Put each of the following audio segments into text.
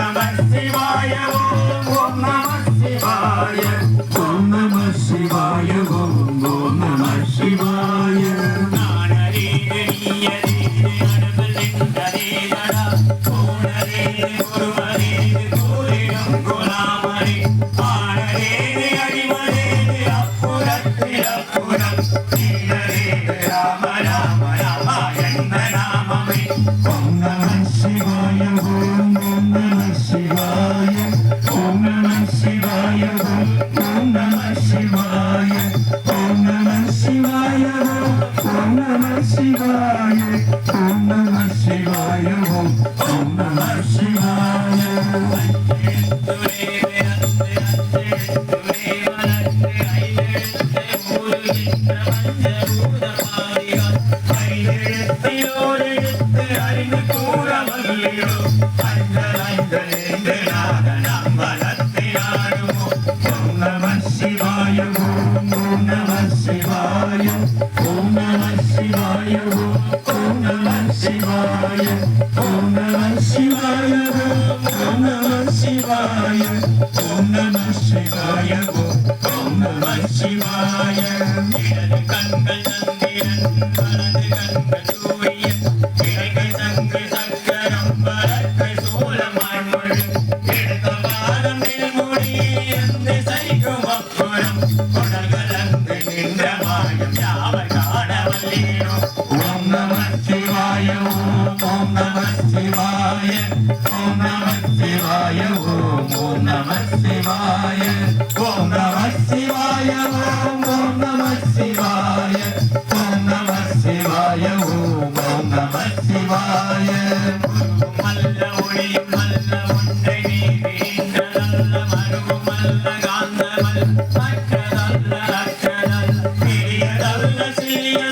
Bye. Thank you. నమ శివాయ ఓం నమ శివాయ ఓం ఓం నమ శివాయ ఓం నమ శివాయ ఓం ఓం నమ శివాయ మల్ల ఒడి మల్ల ఉండని వీంద్రల్ల మరుగు మల్ల గాంధమల్ అక్షరల్ల అక్షరల్ సిరియదల్ల సిరియ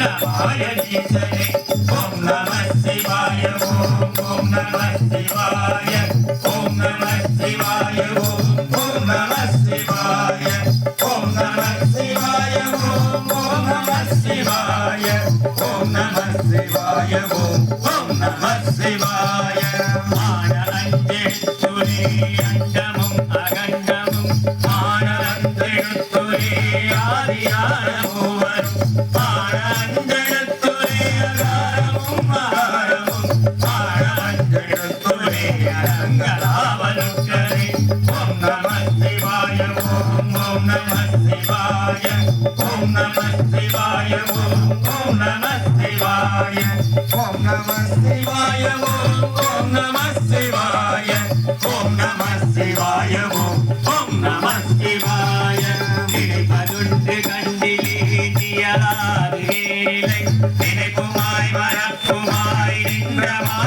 நம ஈசனே ஓம் நம சிவாய ஓம் ஓம் நம சிவாய ஓம் நம சிவாய ஓம் ஓம் நம சிவாய ஓம் நம சிவாய ஓம் ஓம் நம சிவாய ஓம் நம சிவாய ஓம் ஓம் நம சிவாய மான அஞ்சே துரி அண்ட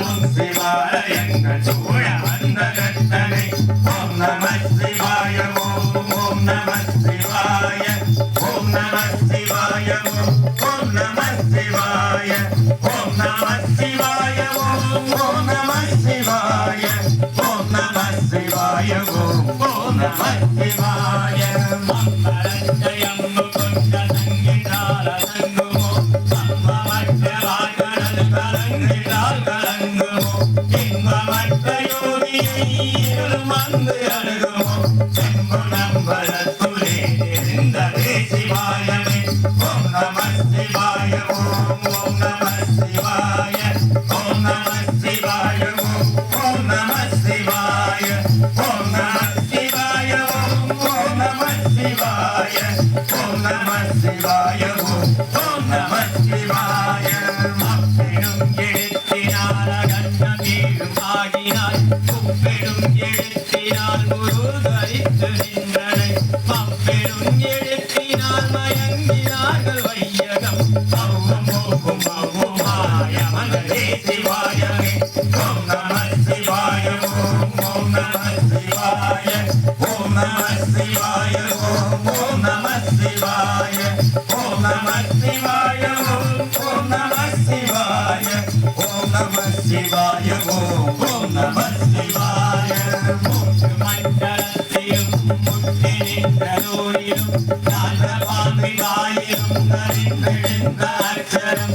நானும் எழுப்பினார் குரு தரித்து நின்றனை பம்பெரும் எழுப்பினார் மயங்கினார்கள் வையகம். பௌவம் போகும் பௌவமாய மகளே சிவாயமே. ஓம் நம சிவாய ஓம் ஓம் நம சிவாய ஓம் நம சிவாய ஓம் ஓம் நம சிவாய ஓம் நம சிவாய. அச்சரம்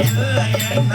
இது என்ன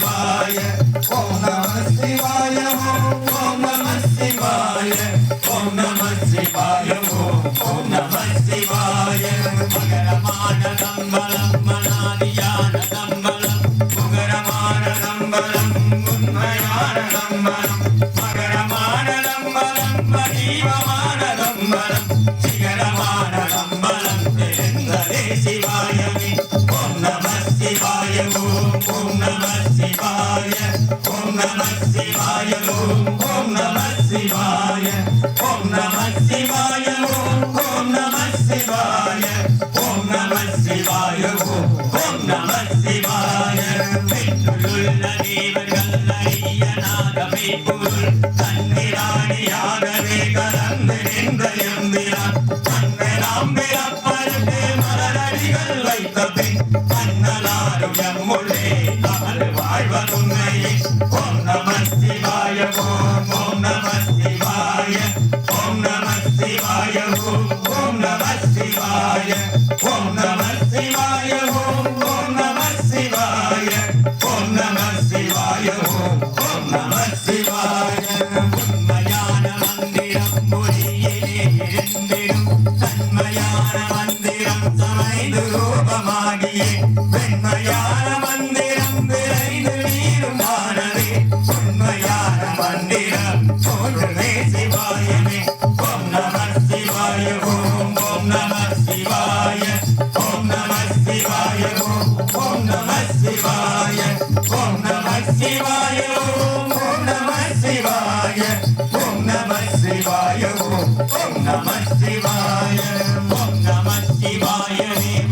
ஓம் நம சிவாய ஓம் ஓம் நம சிவாய ஓம் நம சிவாய ஓம் ஓம் நம சிவாய ஓம் நம சிவாய ஓம் ஓம் நம சிவாய பெற்றுள்ள தேவர்கள் அறியனாகவே பொருள் தன்னிராணியாகவே கலந்து நின்ற எந்திரான்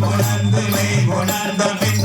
உணர்ந்து மெய் உணர்ந்தமின்